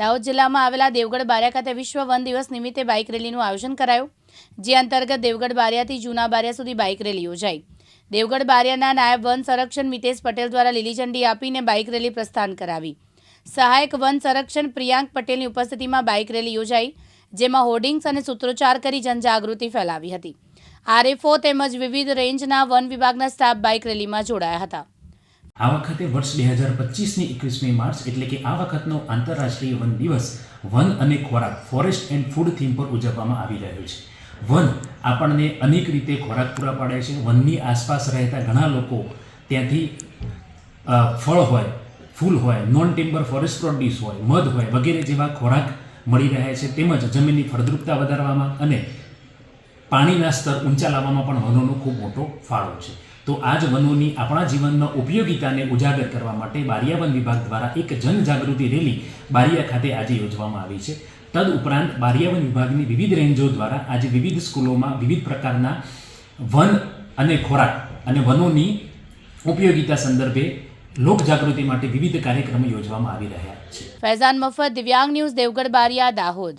દાહોદ જિલ્લામાં આવેલા દેવગઢ બારિયા ખાતે વિશ્વ વન દિવસ નિમિત્તે બાઇક રેલીનું આયોજન કરાયું, જે અંતર્ગત દેવગઢ બારિયાથી જૂના બારિયા સુધી બાઇક રેલી યોજાઈ. દેવગઢ બારિયાના નાયબ વન સંરક્ષણ મિતેશ પટેલ દ્વારા લીલી ઝંડી આપીને બાઇક રેલી પ્રસ્થાન કરાવી. સહાયક વન સંરક્ષણ પ્રિયાંક પટેલની ઉપસ્થિતિમાં બાઇક રેલી યોજાઈ, જેમાં હોર્ડિંગ્સ અને સૂત્રોચ્ચાર કરી જનજાગૃતિ ફેલાવી હતી. આરએફઓ તેમજ વિવિધ રેન્જના વન વિભાગના સ્ટાફ બાઇક રેલીમાં જોડાયા હતા. આ વખતે વર્ષ બે હજાર પચીસની એકવીસમી માર્ચ એટલે કે આ વખતનો આંતરરાષ્ટ્રીય વન દિવસ, વન અને ખોરાક, ફોરેસ્ટ એન્ડ ફૂડ થીમ પર ઉજવવામાં આવી રહ્યો છે. વન આપણને અનેક રીતે ખોરાક પૂરા પાડે છે. વનની આસપાસ રહેતા ઘણા લોકો ત્યાંથી ફળ હોય, ફૂલ હોય નોન ટિમ્બર ફોરેસ્ટ પ્રોડ્યુસ હોય, મધ હોય વગેરે જેવા ખોરાક મળી રહે છે. તેમજ જમીનની ફળદ્રુપતા વધારવામાં અને પાણીના સ્તર ઊંચા લાવવામાં પણ વનોનો ખૂબ મોટો ફાળો છે. તો આ જ વનોની આપણા જીવનમાં ઉપયોગિતાને ઉજાગર કરવા માટે બારિયા વન વિભાગ દ્વારા એક જનજાગૃતિ રેલી બારિયા ખાતે આજે યોજવામાં આવી છે. તદ ઉપરાંત બારિયા વન વિભાગની વિવિધ રેન્જો દ્વારા આજે વિવિધ સ્કૂલોમાં વિવિધ પ્રકારના વન અને ખોરાક અને વનોની ઉપયોગિતા સંદર્ભે લોકજાગૃતિ માટે વિવિધ કાર્યક્રમો યોજવામાં આવી રહ્યા છે. ફૈઝાન મફત દિવ્યાંગ ન્યૂઝ, દેવગઢ બારિયા, દાહોદ.